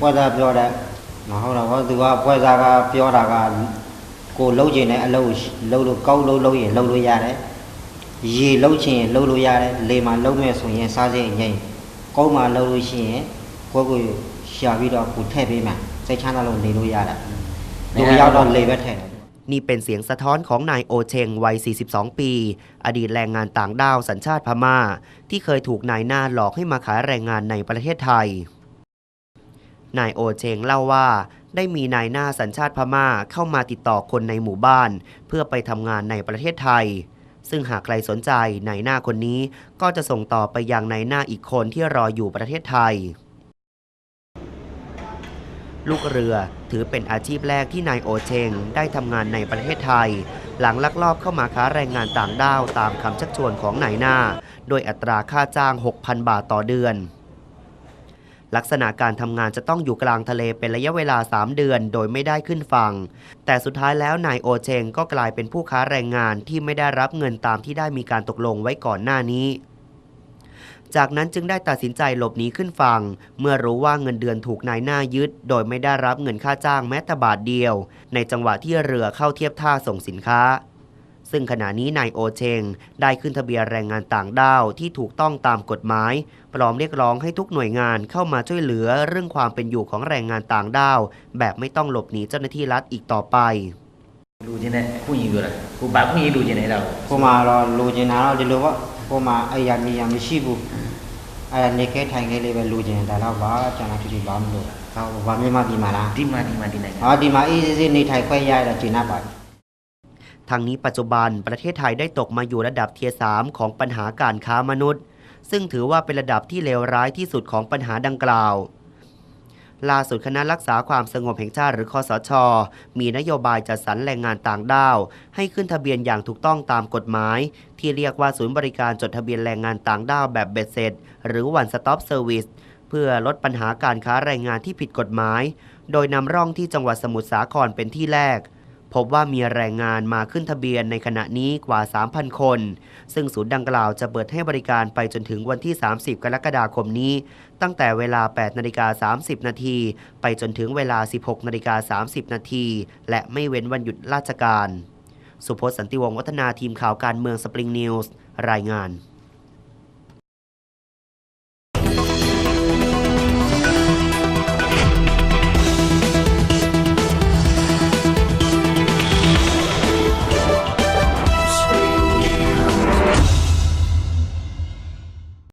ပွဲစားပြောတယ်မဟုတ်တော့ဘောသူကပွဲစားကပြောတာကကိုလှုပ်ချင်တဲ့အလုပ်လှုပ်လို့ကောက်လှုပ်လှုပ်ရင်လှုပ်လို့ရတယ်ရေလှုပ်ချင်ရင်လှုပ်လို့ရတယ်လေမှာလှုပ်မဲ့ဆိုရင်စားစိတ်ငိမ့်ကောက်မှာလှုပ်လို့ရှိရင်ကိုယ့်ကိုယ်ရှာပြီးတော့ကိုထည့်ပေးမှစိတ်ချမ်းသာလို့နေလို့ရတယ်လူရောက်တော့လေပဲထည့်တယ် นี่เป็นเสียงสะท้อนของนายโอเชงวัย 42 ปี อดีตแรงงานต่างด้าวสัญชาติพม่า ที่เคยถูกนายหน้าหลอกให้มาขายแรงงานในประเทศไทย นายโอเชงเล่าว่า ได้มีนายหน้าสัญชาติพม่าเข้ามาติดต่อคนในหมู่บ้าน เพื่อไปทำงานในประเทศไทย ซึ่งหากใครสนใจนายหน้าคนนี้ก็จะส่งต่อไปยังนายหน้าอีกคนที่รออยู่ประเทศไทย ลูกเรือถือเป็นอาชีพแรกที่นายโอเชงได้ทำงานในประเทศไทย หลังลักลอบเข้ามาค้าแรงงานต่างด้าวตามคำชักชวนของนายหน้า โดยอัตราค่าจ้าง 6,000 บาทต่อเดือน ลักษณะการทำงานจะต้องอยู่กลางทะเลเป็นระยะเวลา 3 เดือน โดยไม่ได้ขึ้นฝั่ง แต่สุดท้ายแล้วนายโอเชงก็กลายเป็นผู้ค้าแรงงานที่ไม่ได้รับเงินตามที่ได้มีการตกลงไว้ก่อนหน้านี้ จากนั้นจึงได้ตัดสินใจหลบหนีขึ้นฝั่ง เมื่อรู้ว่าเงินเดือนถูกนายหน้ายึด โดยไม่ได้รับเงินค่าจ้างแม้แต่บาทเดียว ในจังหวะที่เรือเข้าเทียบท่าส่งสินค้า ซึ่งขณะนี้นายโอเชงได้ขึ้นทะเบียนแรงงานต่างด้าวที่ถูกต้องตามกฎหมาย พร้อมเรียกร้องให้ทุกหน่วยงานเข้ามาช่วยเหลือเรื่องความเป็นอยู่ของแรงงานต่างด้าว แบบไม่ต้องหลบหนีเจ้าหน้าที่รัฐอีกต่อไปดูที่ไหนผู้หญิงอยู่นะผู้บาผู้หญิงดูที่ไหนเราผู้มาเรารู้ที่ไหนเราจะรู้ว่าผู้มาไอ้ยามียางมีชีบุไอ้ยามใด็แค่ไทยแค่เลยไปรู้ที่ไหนแต่เราว่าจะนักที่บ้านดูเราว่าไม่มาดีมาละดีมาดีมาดีไหนอ๋อดีมาอีซีนี่ไทยค่อยย้ายเราจีน่าไป ทางนี้ปัจจุบันประเทศไทยได้ตกมาอยู่ระดับเทียสามของปัญหาการค้ามนุษย์ ซึ่งถือว่าเป็นระดับที่เลวร้ายที่สุดของปัญหาดังกล่าวล่าสุดคณะรักษาความสงบแห่งชาติหรือคอสช มีนโยบายจัดสรรแรงงานต่างด้าว ให้ขึ้นทะเบียนอย่างถูกต้องตามกฎหมาย ที่เรียกว่าศูนย์บริการจดทะเบียนแรงงานต่างด้าวแบบเบ็ดเสร็จ หรือ One Stop Service เพื่อลดปัญหาการค้าแรงงานที่ผิดกฎหมาย โดยนำร่องที่จังหวัดสมุทรสาครเป็นที่แรก พบว่ามีแรงงานมาขึ้นทะเบียนในขณะนี้กว่า 3,000 คน ซึ่งศูนย์ดังกล่าวจะเปิดให้บริการไปจนถึงวันที่ 30 กรกฎาคมนี้ ตั้งแต่เวลา 8 นาฬิกา 30 นาที ไปจนถึงเวลา 16 นาฬิกา 30 นาที และไม่เว้นวันหยุดราชการ สุพจน์สันติวงศ์วัฒนาทีมข่าวการเมืองสปริงนิวส์รายงาน